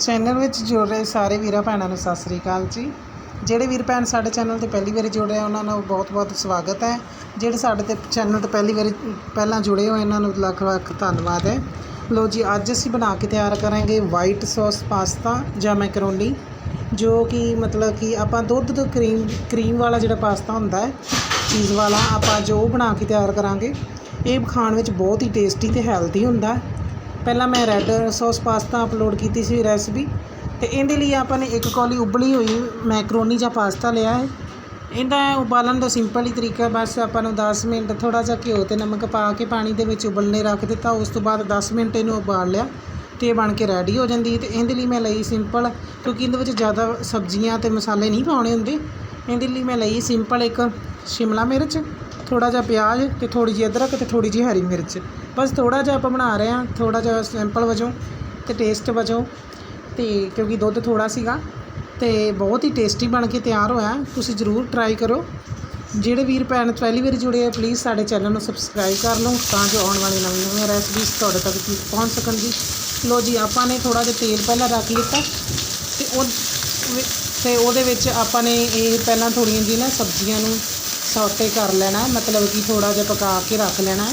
Channel ਵਿੱਚ ਜੁੜ ਰਹੇ ਸਾਰੇ ਵੀਰਾਂ ਭੈਣਾਂ ਨੂੰ ਸਤਿ ਸ੍ਰੀ ਅਕਾਲ ਜੀ। ਜਿਹੜੇ ਵੀਰ ਭੈਣ ਸਾਡੇ ਚੈਨਲ ਤੇ ਪਹਿਲੀ ਵਾਰੀ ਜੁੜ ਰਹੇ ਉਹਨਾਂ ਨੂੰ ਬਹੁਤ ਬਹੁਤ ਸਵਾਗਤ ਹੈ। ਜਿਹੜੇ ਸਾਡੇ ਤੇ ਚੈਨਲ ਤੇ ਪਹਿਲੀ ਵਾਰੀ ਪਹਿਲਾਂ ਜੁੜੇ ਹੋਏ, ਇਹਨਾਂ ਨੂੰ ਲੱਖ ਲੱਖ ਧੰਨਵਾਦ ਹੈ। ਲੋ ਜੀ, ਅੱਜ ਅਸੀਂ ਬਣਾ ਕੇ ਤਿਆਰ ਕਰਾਂਗੇ ਵਾਈਟ ਸੌਸ ਪਾਸਤਾ ਜਾਂ ਮੈਕਰੋਨੀ ਜੋ ਕਿ ਮਤਲਬ ਕਿ ਆਪਾਂ ਦੁੱਧ ਤੋਂ ਕਰੀਮ ਕਰੀਮ ਵਾਲਾ ਜਿਹੜਾ ਪਾਸਤਾ ਹੁੰਦਾ ਹੈ ਚੀਜ਼ ਵਾਲਾ, ਆਪਾਂ ਜੋ ਬਣਾ ਕੇ ਤਿਆਰ ਕਰਾਂਗੇ। ਇਹ ਖਾਣ ਵਿੱਚ ਬਹੁਤ ਹੀ ਟੇਸਟੀ ਤੇ ਹੈਲਦੀ ਹੁੰਦਾ ਪਹਿਲਾਂ ਮੈਂ ਰੈੱਡ ਸੌਸ ਪਾਸਤਾ ਅਪਲੋਡ ਕੀਤੀ ਸੀ ਰੈਸਪੀ ਤੇ ਇਹਦੇ ਲਈ ਆਪਾਂ ਨੇ ਇੱਕ ਕੌਲੀ ਉਬਲੀ ਹੋਈ ਮੈਕਰੋਨੀ ਜਾਂ ਪਾਸਤਾ ਲਿਆ ਹੈ। ਇਹਦਾ ਉਬਾਲਣ ਦਾ ਸਿੰਪਲ ਹੀ ਤਰੀਕਾ ਬਸ ਆਪਾਂ ਨੂੰ 10 ਮਿੰਟ ਥੋੜਾ ਜਿਹਾ ਘਿਓ ਤੇ ਨਮਕ ਪਾ ਕੇ ਪਾਣੀ ਦੇ ਵਿੱਚ ਉਬਲਣੇ ਰੱਖ ਦਿੱਤਾ। ਉਸ ਤੋਂ ਬਾਅਦ 10 ਮਿੰਟ ਇਹਨੂੰ ਉਬਾਲ ਲਿਆ ਤੇ ਇਹ ਬਣ ਕੇ ਰੈਡੀ ਹੋ ਜਾਂਦੀ ਹੈ ਤੇ ਇਹਦੇ ਲਈ ਮੈਂ ਲਈ ਸਿੰਪਲ ਕਿਉਂਕਿ ਇਹਦੇ ਵਿੱਚ ਜ਼ਿਆਦਾ ਸਬਜ਼ੀਆਂ ਤੇ ਮਸਾਲੇ ਨਹੀਂ ਪਾਉਣੇ ਹੁੰਦੇ। ਇਹਦੇ ਲਈ ਮੈਂ ਲਈ ਸਿੰਪਲ ਇੱਕ ਸ਼ਿਮਲਾ ਮਿਰਚ ਥੋੜਾ ਜਿਹਾ ਪਿਆਜ਼ ਤੇ ਥੋੜੀ ਜਿਹੀ ਅਦਰਕ ਤੇ ਥੋੜੀ ਜਿਹੀ ਹਰੀ ਮਿਰਚ। ਬਸ ਥੋੜਾ ਜਿਹਾ ਆਪਾਂ ਬਣਾ ਰਹੇ ਹਾਂ ਥੋੜਾ ਜਿਹਾ ਸੈਂਪਲ ਵਜੋਂ ਤੇ ਟੇਸਟ ਵਜੋਂ। ਤੇ ਕਿਉਂਕਿ ਦੁੱਧ ਥੋੜਾ ਸੀਗਾ ਤੇ ਬਹੁਤ ਹੀ ਟੇਸਟੀ ਬਣ ਕੇ ਤਿਆਰ ਹੋਇਆ। ਤੁਸੀਂ ਜ਼ਰੂਰ ਟਰਾਈ ਕਰੋ। ਜਿਹੜੇ ਵੀਰ ਭੈਣ ਪਹਿਲੀ ਵਾਰੀ ਜੁੜੇ ਆ ਪਲੀਜ਼ ਸਾਡੇ ਚੈਨਲ ਨੂੰ ਸਬਸਕ੍ਰਾਈਬ ਕਰ ਲਓ ਤਾਂ ਜੋ ਆਉਣ ਵਾਲੀ ਨਵੀਂ ਨਵੀਂ ਰੈਸਪੀਜ਼ ਤੁਹਾਡੇ ਤੱਕ ਪਹੁੰਚ ਸਕਣ ਜੀ। ਲੋ ਜੀ, ਆਪਾਂ ਨੇ ਥੋੜਾ ਜਿਹਾ ਤੇਲ ਪਹਿਲਾਂ ਰੱਖ ਲਿੱਤਾ ਤੇ ਉਹ ਤੇ ਉਹਦੇ ਵਿੱਚ ਆਪਾਂ ਨੇ ਇਹ ਪਹਿਲਾਂ ਥੋੜੀਆਂ ਜਿਹੀ ਨਾ ਸਬਜ਼ੀਆਂ ਨੂੰ ਸੌਟੇ ਕਰ ਲੈਣਾ। ਮਤਲਬ ਕਿ ਥੋੜਾ ਜਿਹਾ ਪਕਾ ਕੇ ਰੱਖ ਲੈਣਾ।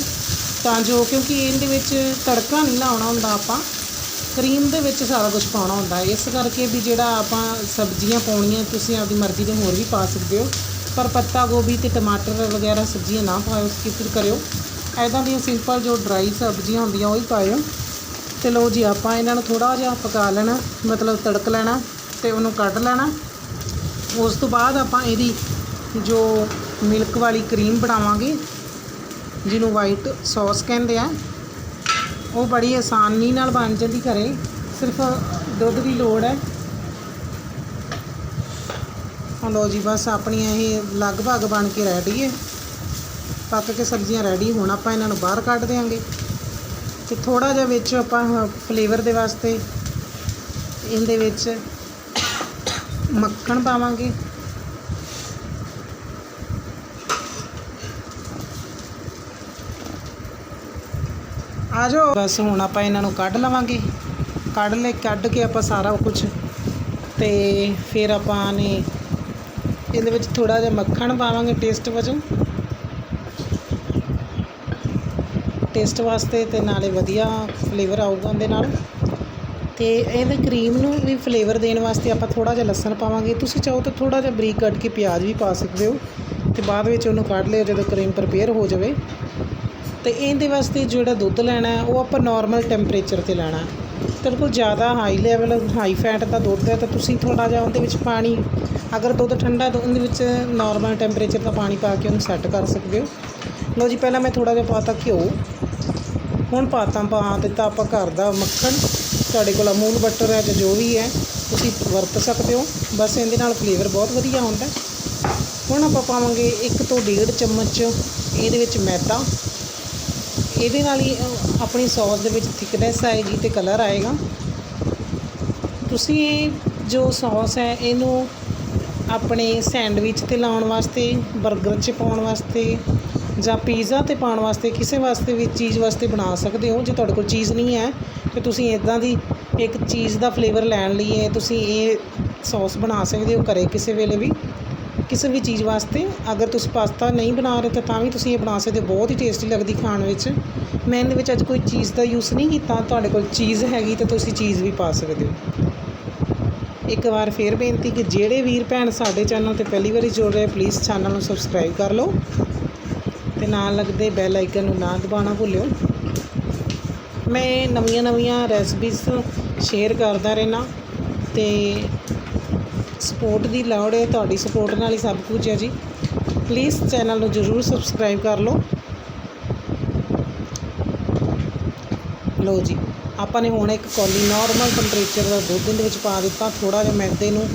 ਤਾਂ ਜੋ, ਕਿਉਂਕਿ ਇਹਦੇ ਵਿੱਚ ਤੜਕਾ ਨਹੀਂ ਲਾਉਣਾ ਹੁੰਦਾ ਆਪਾਂ। ਕਰੀਮ ਦੇ ਵਿੱਚ ਸਾਰਾ ਕੁਝ ਪਾਉਣਾ ਹੁੰਦਾ। ਇਸ ਕਰਕੇ ਵੀ ਜਿਹੜਾ ਆਪਾਂ ਸਬਜ਼ੀਆਂ ਪਾਉਣੀਆਂ, ਤੁਸੀਂ ਆਪਦੀ ਮਰਜ਼ੀ ਦੇ ਹੋਰ ਵੀ ਪਾ ਸਕਦੇ ਹੋ। ਪਰ ਪੱਤਾ ਗੋਭੀ ਤੇ ਟਮਾਟਰ ਵਗੈਰਾ ਸਬਜ਼ੀਆਂ ਨਾ ਪਾਇਓ ਸਕਿਪ ਕਰਿਓ। ਐਦਾਂ ਦੀਆਂ ਸਿੰਪਲ ਜੋ ਡਰਾਈ ਸਬਜ਼ੀਆਂ ਹੁੰਦੀਆਂ, ਉਹ ਹੀ ਪਾਇਓ। ਤੇ ਲਓ ਜੀ, ਆਪਾਂ ਇਹਨਾਂ ਨੂੰ ਥੋੜਾ ਜਿਹਾ ਪਕਾ ਲੈਣਾ, ਮਤਲਬ ਤੜਕ ਲੈਣਾ ਤੇ ਉਹਨੂੰ ਕੱਢ ਲੈਣਾ। ਉਸ ਤੋਂ ਬਾਅਦ ਆਪਾਂ ਇਹਦੀ ਜੋ ਮਿਲਕ ਵਾਲੀ ਕਰੀਮ ਬਣਾਵਾਂਗੇ ਜਿਹਨੂੰ ਵਾਈਟ ਸੌਸ ਕਹਿੰਦੇ ਆ, ਉਹ ਬੜੀ ਆਸਾਨੀ ਨਾਲ ਬਣ ਜਾਂਦੀ ਘਰੇ। ਸਿਰਫ ਦੁੱਧ ਦੀ ਲੋੜ ਹੈ। ਹਾਂ ਜੀ, ਬਸ ਆਪਣੀਆਂ ਇਹ ਲਗਭਗ ਬਣ ਕੇ ਰੈਡੀ ਹੈ ਪੱਕ ਕੇ ਸਬਜ਼ੀਆਂ ਰੈਡੀ ਹੋਣ ਆਪਾਂ ਇਹਨਾਂ ਨੂੰ ਬਾਹਰ ਕੱਢ ਦੇਵਾਂਗੇ ਤੇ ਥੋੜਾ ਜਿਹਾ ਵਿੱਚ ਆਪਾਂ ਫਲੇਵਰ ਦੇ ਵਾਸਤੇ ਇਹਦੇ ਵਿੱਚ ਮੱਖਣ ਪਾਵਾਂਗੇ। ਆ ਜਾਓ ਬਸ ਹੁਣ ਆਪਾਂ ਇਹਨਾਂ ਨੂੰ ਕੱਢ ਲਵਾਂਗੇ। ਕੱਢ ਲੈ, ਕੱਢ ਕੇ ਆਪਾਂ ਸਾਰਾ ਕੁਝ ਤੇ ਫਿਰ ਆਪਾਂ ਨੇ ਇਹਦੇ ਵਿੱਚ ਥੋੜਾ ਜਿਹਾ ਮੱਖਣ ਪਾਵਾਂਗੇ ਟੇਸਟ ਵਜੋਂ। ਟੇਸਟ ਵਾਸਤੇ ਤੇ ਨਾਲੇ ਵਧੀਆ ਫਲੇਵਰ ਆਊਗਾ ਉਹਦੇ ਨਾਲ। ਤੇ ਇਹਦੇ ਕਰੀਮ ਨੂੰ ਵੀ ਫਲੇਵਰ ਦੇਣ ਵਾਸਤੇ ਆਪਾਂ ਥੋੜਾ ਜਿਹਾ ਲਸਣ ਪਾਵਾਂਗੇ। ਤੁਸੀਂ ਚਾਹੋ ਤਾਂ ਥੋੜਾ ਜਿਹਾ ਬਰੀਕ ਕੱਟ ਕੇ ਪਿਆਜ਼ ਵੀ ਪਾ ਸਕਦੇ ਹੋ। ਤੇ ਬਾਅਦ ਵਿੱਚ ਉਹਨੂੰ ਕੱਢ ਲਿਓ ਜਦੋਂ ਕਰੀਮ ਪ੍ਰਪੇਅਰ ਹੋ ਜਾਵੇ। ਤੇ ਇਹਦੇ ਵਾਸਤੇ ਜਿਹੜਾ ਦੁੱਧ ਲੈਣਾ ਉਹ ਆਪਾਂ ਨਾਰਮਲ ਟੈਂਪਰੇਚਰ ਤੇ ਲੈਣਾ ਹੈ। ਕੋਲ ਜ਼ਿਆਦਾ ਹਾਈ ਲੈਵਲ ਹਾਈ ਫੈਟ ਦਾ ਦੁੱਧ ਹੈ, ਤਾਂ ਤੁਸੀਂ ਥੋੜਾ ਜਿਹਾ ਉਹਦੇ ਵਿੱਚ ਪਾਣੀ, ਅਗਰ ਦੁੱਧ ਠੰਡਾ, ਤਾਂ ਉਹਦੇ ਵਿੱਚ ਨਾਰਮਲ ਟੈਂਪਰੇਚਰ ਦਾ ਪਾਣੀ ਪਾ ਕੇ ਉਹਨੂੰ ਸੈੱਟ ਕਰ ਸਕਦੇ ਹੋ। ਲਓ ਜੀ, ਪਹਿਲਾਂ ਮੈਂ ਥੋੜਾ ਜਿਹਾ ਪਾਤਾ ਘਿਓ। ਹੁਣ ਪਾਤਾ ਪਾ ਦਿੱਤਾ ਆਪਾਂ ਘਰ ਦਾ ਮੱਖਣ। ਤੁਹਾਡੇ ਕੋਲ ਅਮੂਲ ਬਟਰ ਹੈ ਜਾਂ ਜੋ ਵੀ ਹੈ, ਤੁਸੀਂ ਵਰਤ ਸਕਦੇ ਹੋ। ਬਸ ਇਹਦੇ ਨਾਲ ਫਲੇਵਰ ਬਹੁਤ ਵਧੀਆ ਹੁੰਦਾ ਹੁਣ ਆਪਾਂ ਪਾਵਾਂਗੇ 1 ਤੋਂ 1.5 ਚਮਚ ਇਹਦੇ ਵਿੱਚ ਮੈਦਾ। ਇਹਦੇ ਨਾਲ ਹੀ ਆਪਣੀ ਸੌਸ ਦੇ ਵਿੱਚ ਥਿਕਨੈਸ ਆਏਗੀ ਤੇ ਕਲਰ ਆਏਗਾ। ਤੁਸੀਂ ਇਹ ਜੋ ਸੌਸ ਹੈ, ਇਹਨੂੰ ਆਪਣੇ ਸੈਂਡਵਿਚ ਤੇ ਲਾਉਣ ਵਾਸਤੇ 버ਗਰ 'ਚ ਪਾਉਣ ਵਾਸਤੇ, ਜਾਂ ਪੀਜ਼ਾ ਤੇ ਪਾਉਣ ਵਾਸਤੇ, ਕਿਸੇ ਵਾਸਤੇ ਵੀ ਚੀਜ਼ ਵਾਸਤੇ ਬਣਾ ਸਕਦੇ ਹੋ। ਜੇ ਤੁਹਾਡੇ ਕੋਲ ਚੀਜ਼ ਨਹੀਂ ਹੈ, ਤੇ ਤੁਸੀਂ ਇਦਾਂ ਦੀ ਇੱਕ ਚੀਜ਼ ਦਾ ਫਲੇਵਰ ਲੈਣ ਲਈ ਇਹ ਤੁਸੀਂ ਇਹ ਸੌਸ ਬਣਾ ਸਕਦੇ ਹੋ ਘਰੇ ਕਿਸੇ ਵੇਲੇ ਵੀ। ਕਿਸੇ ਵੀ ਚੀਜ਼ ਵਾਸਤੇ ਅਗਰ ਤੁਸੀਂ ਪਾਸਤਾ ਨਹੀਂ ਬਣਾ ਰਹੇ ਤਾਂ ਤਾਂ ਵੀ ਤੁਸੀਂ ਇਹ ਬਣਾ ਸਕਦੇ ਹੋ। ਬਹੁਤ ਹੀ ਟੇਸਟੀ ਲੱਗਦੀ ਖਾਣ ਵਿੱਚ। ਮੈਂ ਇਹਦੇ ਵਿੱਚ ਅੱਜ ਕੋਈ ਚੀਜ਼ ਦਾ ਯੂਜ਼ ਨਹੀਂ ਕੀਤਾ। ਤੁਹਾਡੇ ਕੋਲ ਚੀਜ਼ ਹੈਗੀ ਤਾਂ ਤੁਸੀਂ ਚੀਜ਼ ਵੀ ਪਾ ਸਕਦੇ ਹੋ। ਇੱਕ ਵਾਰ ਫੇਰ ਬੇਨਤੀ ਕਿ ਜਿਹੜੇ ਵੀਰ ਭੈਣ ਸਾਡੇ ਚੈਨਲ ਤੇ ਪਹਿਲੀ ਵਾਰੀ ਜੁੜ ਰਹੇ ਪਲੀਜ਼ ਚੈਨਲ ਨੂੰ ਸਬਸਕ੍ਰਾਈਬ ਕਰ ਲਓ ਤੇ ਨਾਲ ਲੱਗਦੇ ਬੈਲ ਆਈਕਨ ਨੂੰ ਨਾ ਦਬਾਉਣਾ ਭੁੱਲਿਓ। ਮੈਂ ਨਵੀਆਂ ਨਵੀਆਂ ਰੈਸਪੀਜ਼ ਸ਼ੇਅਰ ਕਰਦਾ ਰਹਿਣਾ ਤੇ ਸਪੋਰਟ ਦੀ ਲੋੜ ਹੈ, ਤੁਹਾਡੀ ਸਪੋਰਟ ਨਾਲ ਹੀ ਸਭ ਕੁਝ ਹੈ ਜੀ। ਪਲੀਜ਼ ਚੈਨਲ ਨੂੰ ਜਰੂਰ ਸਬਸਕ੍ਰਾਈਬ ਕਰ ਲਓ। ਲਓ ਜੀ, ਆਪਾਂ ਨੇ ਹੁਣ ਇੱਕ ਕੌਲੀ ਨਾਰਮਲ ਟੈਂਪਰੇਚਰ ਦਾ ਦੁੱਧ ਦੇ ਵਿੱਚ ਪਾ ਦਿੱਤਾ ਥੋੜਾ ਜਿਹਾ ਮੈਦੇ ਨੂੰ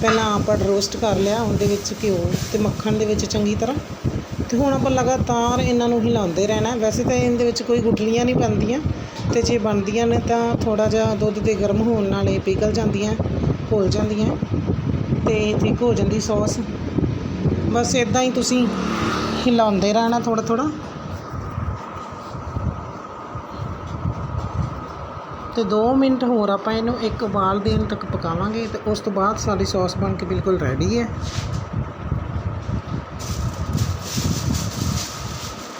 ਪਹਿਲਾਂ ਆਪਾਂ ਰੋਸਟ ਕਰ ਲਿਆ, ਉਹਦੇ ਵਿੱਚ ਘਿਓ ਤੇ ਮੱਖਣ ਦੇ ਵਿੱਚ ਚੰਗੀ ਤਰ੍ਹਾਂ। ਤੇ ਹੁਣ ਆਪਾਂ ਲਗਾਤਾਰ ਇਹਨਾਂ ਨੂੰ ਹਿਲਾਉਂਦੇ ਰਹਿਣਾ ਵੈਸੇ ਤਾਂ ਇਹਦੇ ਵਿੱਚ ਕੋਈ ਗੁਠਲੀਆਂ ਨਹੀਂ ਬਣਦੀਆਂ ਤੇ ਜੇ ਬਣਦੀਆਂ ਨੇ ਤਾਂ ਥੋੜਾ ਜਿਹਾ ਦੁੱਧ ਦੇ ਗਰਮ ਹੋਣ ਨਾਲ ਇਹ ਪਿਘਲ ਜਾਂਦੀਆਂ, ਘੁਲ ਜਾਂਦੀਆਂ। ਤੇ ਠੀਕ ਹੋ ਜਾਂਦੀ ਸੌਸ। ਬਸ ਇਦਾਂ ਹੀ ਤੁਸੀਂ ਹਿਲਾਉਂਦੇ ਰਹਿਣਾ ਥੋੜਾ ਥੋੜਾ ਤੇ 2 ਮਿੰਟ ਹੋਰ ਆਪਾਂ ਇਹਨੂੰ ਇੱਕ ਉਬਾਲ ਦੇਣ ਤੱਕ ਪਕਾਵਾਂਗੇ ਤੇ ਉਸ ਤੋਂ ਬਾਅਦ ਸਾਡੀ ਸੌਸ ਬਣ ਕੇ ਬਿਲਕੁਲ ਰੈਡੀ ਹੈ।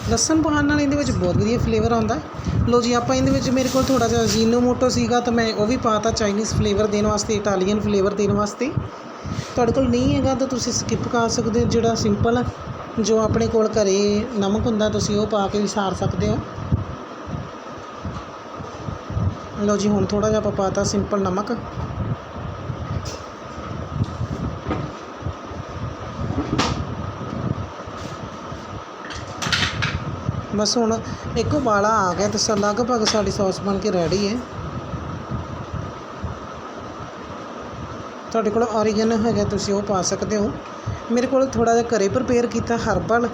ਲਸਣ ਪਾਉਣ ਨਾਲ ਇਹਦੇ ਵਿੱਚ ਬਹੁਤ ਵਧੀਆ ਫਲੇਵਰ ਆਉਂਦਾ ਹੈ। ਲੋ ਜੀ, ਆਪਾਂ ਇਹਦੇ ਵਿੱਚ ਮੇਰੇ ਕੋਲ ਥੋੜਾ ਜਿਹਾ ਜ਼ੀਨੋ ਮੋਟੋ ਸੀਗਾ ਤਾਂ ਮੈਂ ਉਹ ਵੀ ਪਾਤਾ ਚਾਈਨੀਜ਼ ਫਲੇਵਰ ਦੇਣ ਵਾਸਤੇ ਇਟਾਲੀਅਨ ਫਲੇਵਰ ਦੇਣ ਵਾਸਤੇ। ਤੁਹਾਡੇ ਕੋਲ ਨਹੀਂ ਹੈਗਾ ਤਾਂ ਤੁਸੀਂ ਸਕਿਪ ਕਰ ਸਕਦੇ ਹੋ। ਜਿਹੜਾ ਸਿੰਪਲ ਜੋ ਆਪਣੇ ਕੋਲ ਘਰੇ ਨਮਕ ਹੁੰਦਾ, ਤੁਸੀਂ ਉਹ ਪਾ ਕੇ ਵੀ ਸਾਰ ਸਕਦੇ ਹੋ। ਲਓ ਜੀ, ਹੁਣ ਥੋੜਾ ਜਿਹਾ ਆਪਾਂ ਪਾਤਾ ਸਿੰਪਲ ਨਮਕ। ਬਸ ਹੁਣ ਇੱਕ ਉਬਾਲਾ ਆ ਗਿਆ ਤੇ ਲਗਭਗ ਸਾਡੀ ਸੌਸ ਬਣ ਕੇ ਰੈਡੀ ਹੈ। ਤੁਹਾਡੇ ਕੋਲ ਔਰੀਗਨ ਹੈਗਾ, ਤੁਸੀਂ ਉਹ ਪਾ ਸਕਦੇ ਹੋ। ਮੇਰੇ ਕੋਲ ਥੋੜਾ ਜਿਹਾ ਘਰੇ ਪ੍ਰਪੇਅਰ ਕੀਤਾ ਹਰਬਲ।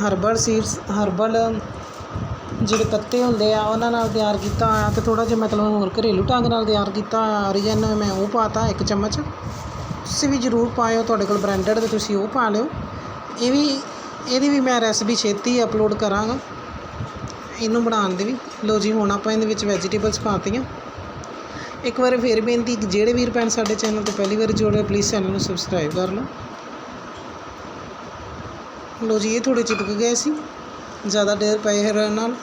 ਹਰਬਲ ਸੀਡਸ ਹਰਬਲ, ਜਿਹੜੇ ਪੱਤੇ ਹੁੰਦੇ ਆ, ਉਹਨਾਂ ਨਾਲ ਤਿਆਰ ਕੀਤਾ ਹੋਇਆ ਤੇ ਥੋੜਾ ਜਿਹਾ ਮਤਲਬ ਹੋਰ ਘਰੇਲੂ ਢੰਗ ਨਾਲ ਤਿਆਰ ਕੀਤਾ ਹੋਇਆ। ਔਰੀਗਨ ਮੈਂ ਉਹ ਪਾਤਾ ਇੱਕ ਚਮਚ। ਤੁਸੀਂ ਵੀ ਜ਼ਰੂਰ ਪਾਇਓ, ਤੁਹਾਡੇ ਕੋਲ ਬ੍ਰਾਂਡਡ ਤੇ ਤੁਸੀਂ ਉਹ ਪਾ ਲਿਓ। ਇਹ ਵੀ, ਇਹਦੀ ਵੀ ਮੈਂ ਰੈਸਪੀ ਛੇਤੀ ਅਪਲੋਡ ਕਰਾਂਗਾ। ਇਹਨੂੰ ਬਣਾਉਣ ਦੀ ਵੀ ਲੋ ਜੀ, ਹੁਣ ਆਪਾਂ ਇਹਦੇ ਵਿੱਚ ਵੈਜੀਟੇਬਲਸ ਪਾਤੀਆਂ ਇੱਕ ਵਾਰ ਫੇਰ ਬੇਨਤੀ ਜਿਹੜੇ ਵੀਰ ਭੈਣ ਸਾਡੇ ਚੈਨਲ ਤੇ ਪਹਿਲੀ ਵਾਰ ਜੁੜੇ ਪਲੀਜ਼ ਚੈਨਲ ਨੂੰ ਸਬਸਕ੍ਰਾਈਬ ਕਰ ਲਓ। ਲੋ ਜੀ, ਇਹ ਥੋੜੇ ਚਿਪਕ ਗਏ ਸੀ। ਜ਼ਿਆਦਾ ਡੇਰ ਪਏ ਹੈ ਨਾਲ।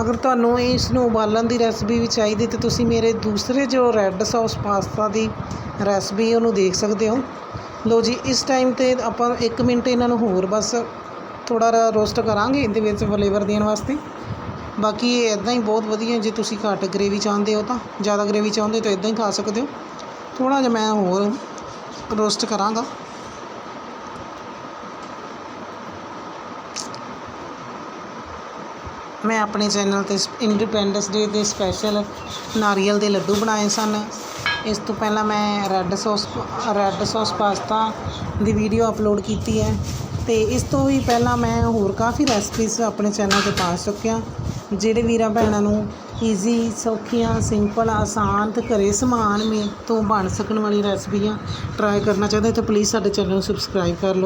ਅਗਰ ਤੁਹਾਨੂੰ ਇਸ ਨੂੰ ਉਬਾਲਣ ਦੀ ਰੈਸਪੀ ਵੀ ਚਾਹੀਦੀ, ਤੇ ਤੁਸੀਂ ਮੇਰੇ ਦੂਸਰੇ ਜੋ ਰੈੱਡ ਸੌਸ ਪਾਸਤਾ ਦੀ ਰੈਸਪੀ ਉਹਨੂੰ ਦੇਖ ਸਕਦੇ ਹੋ। ਲੋ ਜੀ, ਇਸ ਟਾਈਮ ਤੇ ਆਪਾਂ 1 ਮਿੰਟ ਇਹਨਾਂ ਨੂੰ ਹੋਰ ਬਸ ਥੋੜਾ ਜਿਹਾ ਰੋਸਟ ਕਰਾਂਗੇ, ਇਹਦੇ ਵਿੱਚ ਫਲੇਵਰ ਦੇਣ ਵਾਸਤੇ। ਬਾਕੀ ਇਹ ਇਦਾਂ ਹੀ ਬਹੁਤ ਵਧੀਆ ਜੇ ਤੁਸੀਂ ਘੱਟ ਗ੍ਰੇਵੀ ਚਾਹੁੰਦੇ ਹੋ ਤਾਂ, ਜ਼ਿਆਦਾ ਗ੍ਰੇਵੀ ਚਾਹੁੰਦੇ ਤਾਂ ਇੱਦਾਂ ਹੀ ਖਾ ਸਕਦੇ ਹੋ। ਥੋੜ੍ਹਾ ਜਿਹਾ ਮੈਂ ਹੋਰ ਰੋਸਟ ਕਰਾਂਗਾ। ਮੈਂ ਆਪਣੇ ਚੈਨਲ ਤੇ ਇੰਡੀਪੈਂਡੈਂਸ ਡੇ ਦੇ ਸਪੈਸ਼ਲ ਨਾਰੀਅਲ ਦੇ ਲੱਡੂ ਬਣਾਏ ਸਨ। ਇਸ ਤੋਂ ਪਹਿਲਾਂ ਮੈਂ red sauce red sauce pasta ਦੀ ਵੀਡੀਓ ਅਪਲੋਡ ਕੀਤੀ ਹੈ। ਤੇ ਇਸ ਤੋਂ ਵੀ ਪਹਿਲਾਂ ਮੈਂ ਹੋਰ ਕਾਫੀ ਰੈਸਪੀਜ਼ ਆਪਣੇ ਚੈਨਲ ਤੇ ਪਾ ਚੁੱਕਿਆ ਜਿਹੜੇ ਵੀਰਾਂ ਭੈਣਾਂ ਨੂੰ ਈਜ਼ੀ ਸੌਖੀਆਂ ਸਿੰਪਲ ਆਸਾਨ ਤੇ ਘਰੇ ਸਮਾਨ ਮੇ ਤੋਂ ਬਣ ਸਕਣ ਵਾਲੀ ਰੈਸਪੀਆਂ ਟਰਾਈ ਕਰਨਾ ਚਾਹੁੰਦੇ ਤਾਂ ਪਲੀਜ਼ ਸਾਡੇ ਚੈਨਲ ਨੂੰ ਸਬਸਕ੍ਰਾਈਬ ਕਰ ਲਓ।